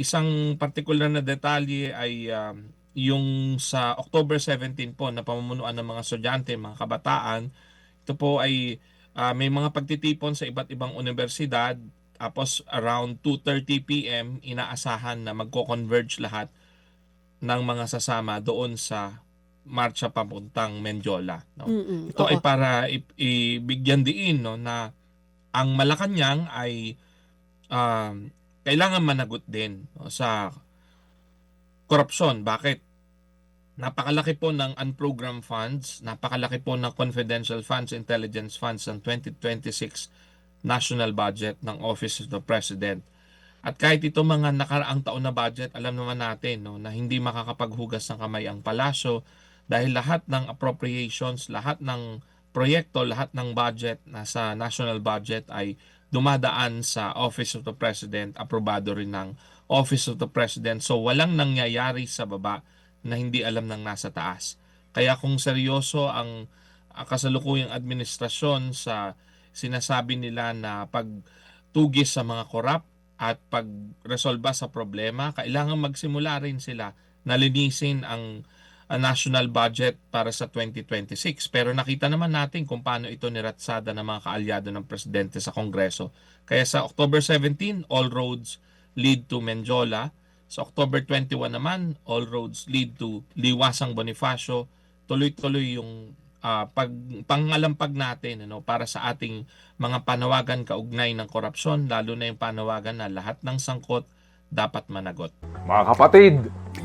isang partikular na detalye ay um, yung sa October 17 po na pamumunuan ng mga estudyante, mga kabataan. Ito po ay ah, may mga pagtitipon sa iba't ibang universidad. Tapos around 2.30 p.m. inaasahan na magko-converge lahat ng mga sasama doon sa marcha papuntang Menjola. No? Mm-mm. Ito Oo. ay para ibigyan diin no, na ang Malacanang ay um, kailangan managot din sa korupsyon. Bakit? Napakalaki po ng unprogrammed funds, napakalaki po ng confidential funds, intelligence funds ng 2026 national budget ng Office of the President. At kahit ito mga nakaraang taon na budget, alam naman natin no, na hindi makakapaghugas ng kamay ang palasyo dahil lahat ng appropriations, lahat ng proyekto, lahat ng budget nasa national budget ay dumadaan sa Office of the President, aprobado rin ng Office of the President. So walang nangyayari sa baba na hindi alam ng nasa taas. Kaya kung seryoso ang ang kasalukuyang administrasyon sa sinasabi nila na pagtugis sa mga korap at pagresolba sa problema, kailangan magsimula rin sila na linisin ang ang national budget para sa 2026. Pero nakita naman natin kung paano ito niratsada ng mga kaalyado ng presidente sa Kongreso. Kaya sa October 17, all roads lead to Menjola. Sa October 21 naman, all roads lead to Liwasang Bonifacio. Tuloy-tuloy yung ah, pag pangalampag natin ano para sa ating mga panawagan kaugnay ng korupsyon lalo na yung panawagan na lahat ng sangkot dapat managot. Mga kapatid,